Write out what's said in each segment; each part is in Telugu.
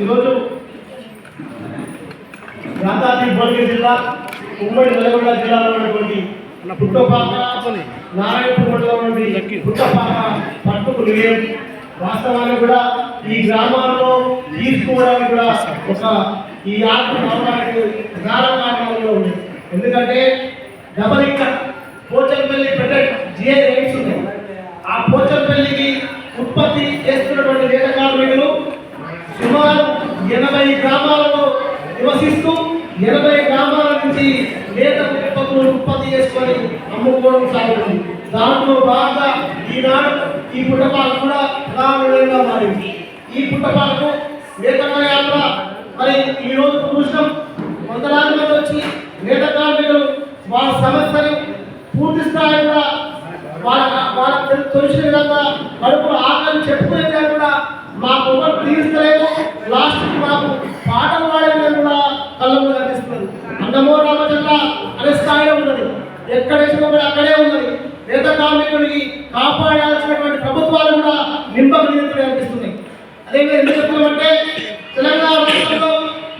ఈరోజు యాదాద్రి భువనగిరి జిల్లా ఉమ్మడి నల్గొండ జిల్లాలో ఉన్నటువంటి పుట్టపాక నారాయణపూర్ ఉన్నటువంటి పుట్టపాక పట్టుకు నిలయం. వాస్తవాన్ని కూడా ఈ గ్రామాల్లో తీసుకోవడానికి కూడా ఒక ఈ ఆర్థిక రావడానికి ప్రధాన కారణంలో ఉంది. ఎందుకంటే డబల్ ఇక్కడ పోచంపల్లి పెట్టే జిఐ రైట్స్ ఉన్నాయి. ఆ పోచంపల్లికి ఉత్పత్తి చేస్తున్నటువంటి ఎనభై గ్రామాలలో నివసిస్తూ ఎనభై గ్రామాల నుంచి నేత ఉత్పత్తులు ఉత్పత్తి చేసుకొని అమ్ముకోవడం సాగుతుంది. దాంట్లో బాగా ఈనాడు ఈ పుట్టపాలకు కూడా ప్రధానంగా మారింది. ఈ పుట్టపాలకు నేతన్న యాత్ర మరి ఈ రోజు చూసినాం వందలాది మంది వచ్చి నేత కార్మికులు వాళ్ళ సమస్యని పూర్తి స్థాయి కూడా వాళ్ళ వాళ్ళకి తెలిసిన విధంగా కడుపులో ఆకలి చెప్పుకునే కూడా మాకు ఎవరు తీర్చలేదు లాస్ట్కి మాకు పాటలు పాడే విధంగా కూడా కళ్ళ ముందు కనిపిస్తుంది అన్నమో రామచంద్ర అనే స్థాయిలో ఉన్నది. ఎక్కడ వేసినా కూడా అక్కడే ఉన్నది. నేత కార్మికుడికి కాపాడాల్సినటువంటి ప్రభుత్వాలు కూడా నింపక నియంత్రణ కనిపిస్తున్నాయి అదేవిధంగా ఎందుకు చెప్తున్నామంటే తెలంగాణ రాష్ట్రంలో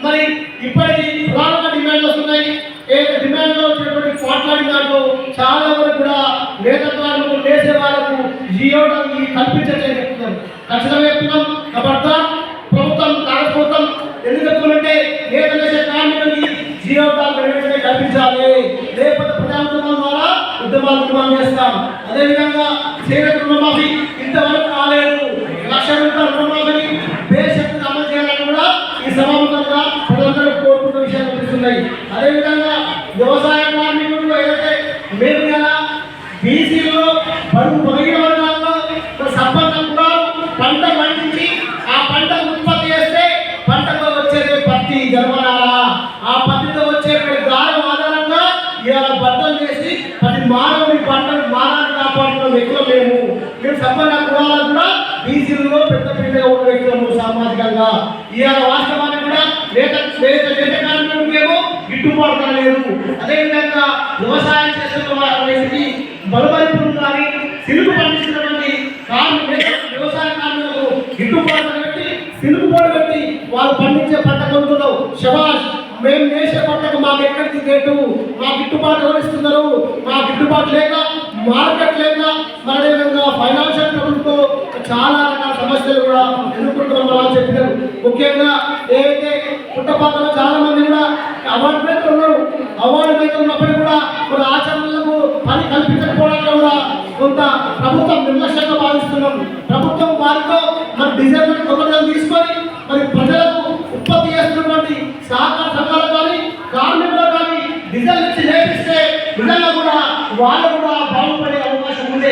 మరి ఇప్పటికీ ప్రధానంగా డిమాండ్లు వస్తున్నాయి. ఏ డిమాండ్లో వచ్చినటువంటి పోట్లాడిన దాంట్లో చాలా వరకు కూడా నేత కార్మికులు చేసే వాళ్ళకు జియో కల్పించట్లేదు చెప్తున్నాం. ఖచ్చితంగా చెప్తున్నాం. ఉద్యమాలు ఉద్యమం చేస్తాం. అదేవిధంగా చేనేత రుణమాఫీ ఇంతవరకు కాలేదు. లక్ష రూపాయల రుణమాఫీని దేశంలో అమలు చేయాలని కూడా ఈ సమావేశంగా ప్రజలందరూ కోరుకున్న విషయాలు తెలుస్తున్నాయి. అదేవిధంగా వ్యవసాయ కార్మికులు ఏదైతే మేము ఎలా బీసీలో బరువు పొగిన వ్యక్తులు మేము సంపన్న కులాలకు కూడా బీసీలలో పెద్ద పెద్దగా ఉన్న వ్యక్తులము సామాజికంగా. ఇవాళ వాస్తవానికి కూడా లేత లేత లేత కార్మికులకు గిట్టుబాటు కాలేదు అదేవిధంగా వ్యవసాయం చేస్తున్న వారికి బలపరిపులు కానీ సిలుకు పండిస్తున్నటువంటి కార్మికులు వ్యవసాయ కార్మికులకు గిట్టుబాటు పెట్టి సిలుకు పోటీ పెట్టి వాళ్ళు పండించే పంట కొనుక్కున్నావు శబాష్ మేము వేసే పంటకు మాకు ఎక్కడికి రేటు మా గిట్టుబాటు ఎవరిస్తున్నారు మా గిట్టుబాటు లేక మార్కెట్ లేక మరి అదేవిధంగా ఫైనాన్షియల్ ట్రబుల్తో చాలా రకాల సమస్యలు కూడా ఎదుర్కొంటున్నాం మనం చెప్పినారు. ముఖ్యంగా ఏదైతే పుట్టపాకలో చాలా మంది కూడా అవార్డు మీద ఉన్నారు. అవార్డు మీద ఉన్నప్పటికీ కూడా కొన్ని ఆచరణలకు పని కల్పించకపోవడంలో కూడా కొంత ప్రభుత్వం నిర్లక్ష్యంగా భావిస్తున్నాం. ప్రభుత్వం వారితో మన డిజైన్ కొత్తగా తీసుకొని మరి ప్రజలకు ఉత్పత్తి చేస్తున్నటువంటి సహకార సంఘాలు కానీ కార్మికులు కానీ డిజైన్ ఇచ్చి నేర్పిస్తే నిజంగా కూడా వాళ్ళు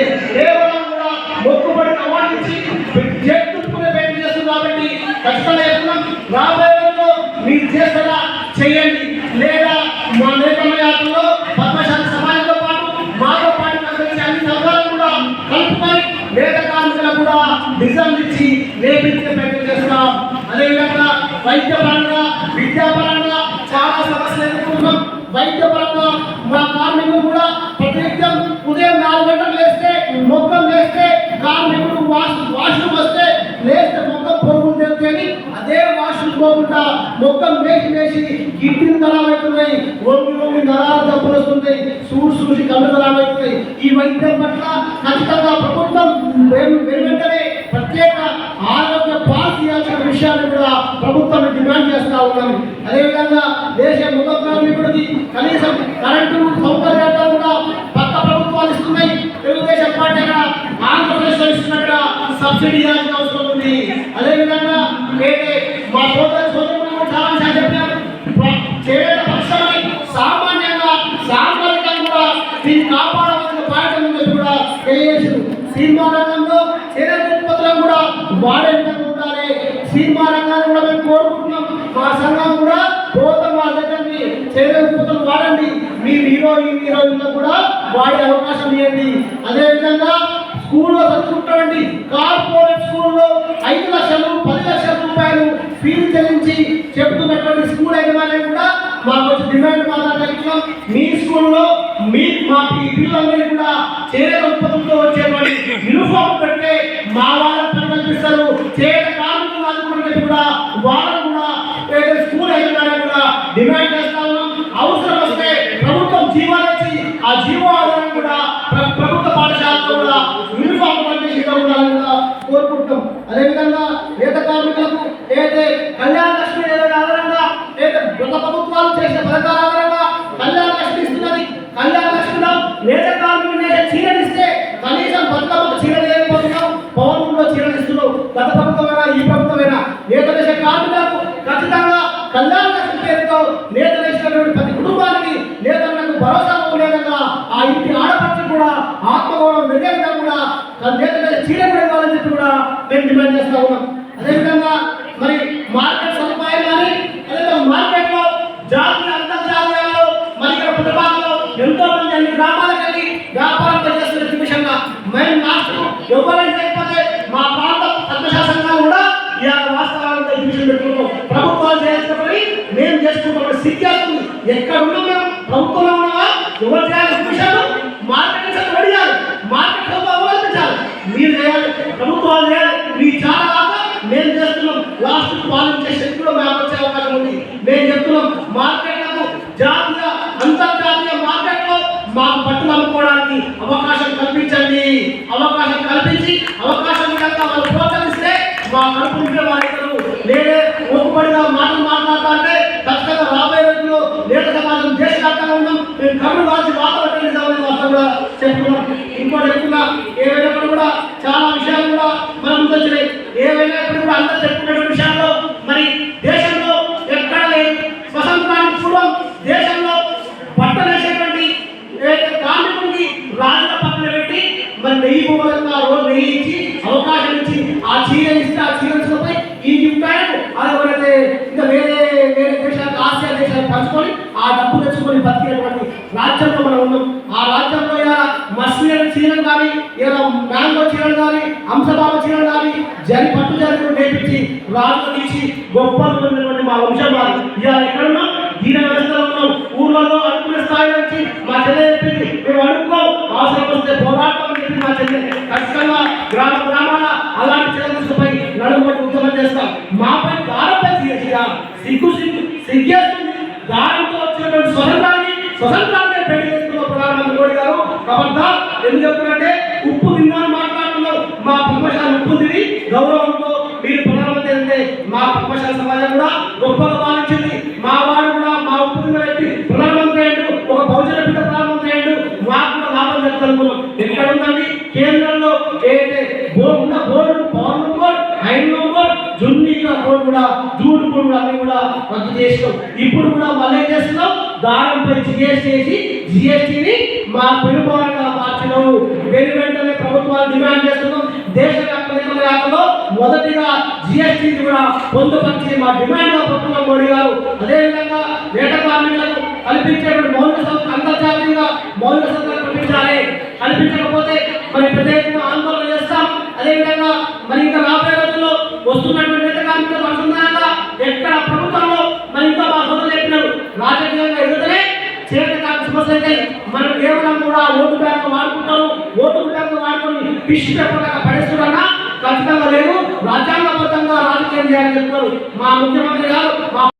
అవకాశం కేవలం కూడా మొక్కుబడి అవార్డు చేతుకునే ప్రయత్నం చేస్తుంది కాబట్టి ఖచ్చితంగా చెప్తున్నాం రాబోయే రోజుల్లో మీరు చేస్తారా చేయండి లేదా మా నేతల యాత్రలో పద్మశాలి సమాజంతో పాటు మాతో పాటు కలిసి అన్ని కూడా కలుపుకొని నేత కార్మికులకు కూడా డిజైన్ ఇచ్చి నేర్పించే ప్రయత్నం చేస్తున్నాం అదేవిధంగా వైద్యపరంగా విద్యాపరంగా చాలా సమస్యలు ఎదుర్కొంటున్నాం వైద్యపరంగా మా కార్మికులు కూడా ప్రతినిత్యం ఉదయం నాలుగు గంటలు లేస్తే మొక్కం లేస్తే కార్మికుడు వాష్ వాష్రూమ్ వస్తే లేస్తే మొక్కం పొరుగులు కానీ అదే వాష్రూమ్ పోకుండా మొక్కం వేసి వేసి కిడ్నీ ఖరాబ్ అవుతున్నాయి. వంగి నరాలు దప్పులు వస్తున్నాయి. చూసి సూసి కళ్ళు ఖరాబ్ ఈ వైద్యం పట్ల ఖచ్చితంగా ప్రభుత్వం వెను- వెనువెంటనే ప్రత్యేక ఆరోగ్య పాలసీ ఇవ్వాల్సిన విషయాన్ని కూడా ప్రభుత్వం డిమాండ్ చేస్తా ఉన్నాం అదేవిధంగా దేశ ముఖ కార్మికుడికి కనీసం కరెంటు సౌకర్యాలు కూడా పక్క ప్రభుత్వాలు ఇస్తున్నాయి తెలుగుదేశం పార్టీ కూడా ఆంధ్రప్రదేశ్ ఇస్తున్నట్టుగా సబ్సిడీ ఇవ్వాల్సిన అవసరం ఉంది. అదేవిధంగా వేరే మా సోదర సోదరులు కూడా చాలా చెప్పారు ప్ర- చేయడం పక్షాన్ని సామాన్యంగా సామాజికంగా కూడా దీన్ని కాపాడవలసిన పాఠం ఉందని కూడా తెలియజేసారు సినిమా రంగంలో చేనేత ఉత్పత్తులను కూడా వాడే విధంగా ఉండాలి. సినిమా రంగాన్ని కూడా మేము కోరుకుంటున్నాం. మా సంఘం కూడా పోతాం వాళ్ళ దగ్గరని చేనేత ఉత్పత్తులు వాడండి. మీ హీరోయిన్ హీరోయిన్లకు కూడా వాడే అవకాశం ఇవ్వండి. చెప్తున్నటువంటి స్కూల్ యజమాని కోరుకుంటున్నాం. అదేవిధంగా నేత కార్మికులకు ఏదైతే కళ్యాణ లక్ష్మి ఏదైతే ఆధారంగా ఏదైతే గత ప్రభుత్వాలు చేసిన పథకాల ఆధారంగా కళ్యాణ లక్ష్మి ఇస్తున్నది. కళ్యాణ లక్ష్మిలో నేత కార్మికులు చీరనిస్తే కనీసం బతుకమ్మకు చీర లేకపోతున్నాం. పౌర్ణంలో చీరలు గత ప్రభుత్వమైనా ఈ ప్రభుత్వమైనా నేత దేశ కార్మికులకు ఖచ్చితంగా కళ్యాణ లక్ష్మి పేరుతో నేత దేశంలోని ప్రతి కుటుంబానికి నేతలకు భరోసా ఉండేదంగా ఆ ఇంటి ఆడపడుచు కూడా ఆత్మగౌరవం వెళ్ళేవిధంగా కూడా నేత దేశ చీర కూడా ఇవ్వాలని చెప్పి కూడా మేము డిమాండ్ చేస్తా ఉన్నాం. అదేవిధంగా మరి మార్కెట్ సదుపాయం కానీ అదేవిధంగా మార్కెట్లో జాతీయ అంతర్జాతీయాల్లో మరి ఇక్కడ కుటుంబాలలో ఎంతో మంది అన్ని గ్రామాలకు వెళ్ళి వ్యాపారం పనిచేస్తున్న నిమిషంగా మేము మాస్టర్ ఎవరైనా లేకపోతే మా ప్రాంత పద్మశాల సంఘాలు కూడా ఇవాళ వాస్తవాలను ఎగ్జిబిషన్ పెట్టుకుంటాం ప్రభుత్వాలు చేయాల్సిన పని మేము చేసుకుంటాం సిగ్గేస్తుంది ఎక్కడ ఉన్నాం మేము ప్రభుత్వంలో ఉన్నావా ఎవరు చేయాలి ఎగ్జిబిషన్ మార్కెట్ సెంటర్ అడిగాలి మార్కెట్ అవలంబించాలి మీరు చేయాలి ప్రభుత్వాలు చేయాలి మీ చాలా దాకా మేము చేస్తున్నాం లాస్ట్ పాలించే శక్తి కూడా మేము వచ్చే అవకాశం ఉంది. మేము చెప్తున్నాం మార్కెట్లకు జాతీయ అంతర్జాతీయ మార్కెట్లో మాకు బట్టలు అమ్ముకోవడానికి అవకాశం కల్పించండి. అవకాశం కల్పించి అవకాశం విధంగా వాళ్ళు ప్రోత్సహిస్తే మా కడుపు నింపే వారిద్దరు నేనే మొక్కుబడిగా మాటలు మాట్లాడతా అంటే ఖచ్చితంగా రాబోయే రోజుల్లో నేత సమాజం దేశవ్యాప్తంగా ఉన్నాం. మేము కళ్ళు రాసి వాతావరణం నిజామని వార్త కూడా చెప్తున్నాం ఇంకోటి చెప్తున్నా ఏవైనప్పుడు కూడా చాలా విషయాలు కూడా మన ముందు వచ్చినాయి ఏవైనప్పుడు కూడా అందరూ చెప్పుకున్నటువంటి విషయాల్లో మరి దేశంలో ఎక్కడ లేదు స్వతంత్రానికి పూర్వం దేశంలో పట్టణేసేటువంటి ఏదైతే కార్మికుడికి రాజుల పక్కన పెట్టి మరి నెయ్యి బొమ్మలంతా రోజు నెయ్యి ఇచ్చి అవకాశం ఇచ్చి ఆ చీర ఇస్తే ఆ చీర ఇచ్చినపై ఈ అదే ఇంకా వేరే వేరే దేశాలకు ఆసియా దేశాలకు పంచుకొని ఆ డబ్బు తెచ్చుకొని బతికేటువంటి రాజ్యంలో మనం ఉన్నాం. ఆ రాజ్యంలో ఇలా మస్లిన్ చీరలు కానీ ఇలా మ్యాంగో చీరలు కానీ హంసబాబ చీరలు కానీ జరి పట్టు జరుగులు నేర్పించి రాజులు తీసి గొప్పటువంటి మా వంశం వారు ఇవాళ ఎక్కడున్నాం దీన వ్యవస్థలో ఉన్నాం. ఊర్లలో అనుకునే స్థాయి నుంచి మా చెల్లె చెప్పింది మేము అనుకో. అవసరం వస్తే పోరాటం అని చెప్పి మా చెల్లె. ఖచ్చితంగా గ్రామ గ్రామాల అలాంటి చెల్లెలపై నడుముబట్టి ఉద్యమం చేస్తాం. మా దారంపై తీయగా సిగ్గు సిగ్గు సిగ్గేస్తుంది దారంతో వచ్చినటువంటి స్వతంత్రాన్ని స్వతంత్రాన్ని పెళ్ళి చేస్తున్న ప్రధానమంత్రి మోడీ గారు కాబట్టి ఎందుకు చెప్తున్నారంటే ఉప్పు తిన్నాను మాట్లాడుతున్నారు మా పద్మశాల గౌరవంతో మీరు ప్రధానమంత్రి అంటే మా పద్మశాల సమాజం కూడా గొప్పగా భావించింది. మా వాడు కూడా మా ఉప్పు వ్యక్తి ప్రధానమంత్రి అయ్యాడు. ఒక బహుజన బిడ్డ ప్రధానమంత్రి అయ్యాడు. మాకు కూడా లాభం జరుగుతున్నాం ఎక్కడ ఉందండి? కేంద్రంలో ఏదైతే బోర్డు బోర్డు పవన్ బోర్డు ఐదు బోర్డు జున్నీగా బోర్డు కూడా జూడు బోర్డు అన్ని కూడా రద్దు చేసినాం. ఇప్పుడు కూడా మళ్ళీ ఏం చేస్తున్నాం? దానిపై జిఎస్టీ చేసి జిఎస్టీని మా పెనుభారంగా మార్చడం వెను వెంటనే ప్రభుత్వాలు డిమాండ్ చేస్తున్నాం. దేశ వ్యాప్తంలో మొదటిగా జిఎస్టీ కూడా పొందుపరిచి మా డిమాండ్గా పడుతున్నాం మోడీ గారు అదేవిధంగా వేట కార్మికులకు కల్పించేటువంటి మౌలిక సౌకర్యం అంతర్జాతీయంగా మౌలిక సౌకర్యాలు కల్పించాలి. కల్పించకపోతే మరి ప్రత్యేకంగా ఆందోళన చేస్తాం. అదేవిధంగా మరి ఇంకా రాబోయే రోజుల్లో వస్తున్నటువంటి వేట కార్మికులకు అనుసంధానంగా ఎక్కడ ప్రభుత్వంలో మరి ఇంకా మా సోదరులు చెప్పినారు రాజకీయంగా ఎదుగుతలే. చేత కాక సమస్య అయితే మనం కేవలం కూడా ఓటు బ్యాంక్ వాడుకుంటారు. ఓటు బ్యాంక్ వాడుకొని పిష్ పేపర్ పడేస్తున్నా ఖచ్చితంగా లేదు రాజ్యాంగబద్ధంగా రాజకీయం చేయాలని చెప్తారు మా ముఖ్యమంత్రి గారు మా